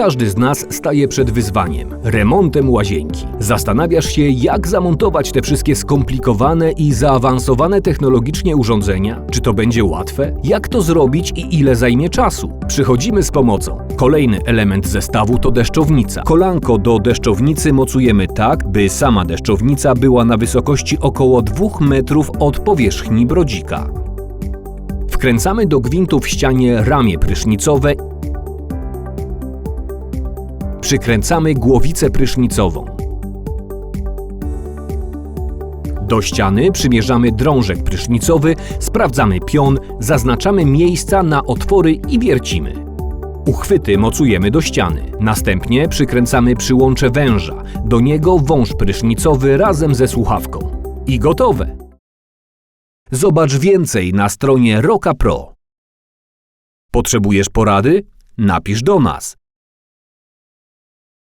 Każdy z nas staje przed wyzwaniem remontem łazienki. Zastanawiasz się, jak zamontować te wszystkie skomplikowane i zaawansowane technologicznie urządzenia? Czy to będzie łatwe? Jak to zrobić i ile zajmie czasu? Przychodzimy z pomocą. Kolejny element zestawu to deszczownica. Kolanko do deszczownicy mocujemy tak, by sama deszczownica była na wysokości około 2 metrów od powierzchni brodzika. Wkręcamy do gwintu w ścianie ramię prysznicowe Przykręcamy głowicę prysznicową. Do ściany przymierzamy drążek prysznicowy, sprawdzamy pion, zaznaczamy miejsca na otwory i wiercimy. Uchwyty mocujemy do ściany. Następnie przykręcamy przyłącze węża. Do niego wąż prysznicowy razem ze słuchawką. I gotowe! Zobacz więcej na stronie Roka Pro. Potrzebujesz porady? Napisz do nas.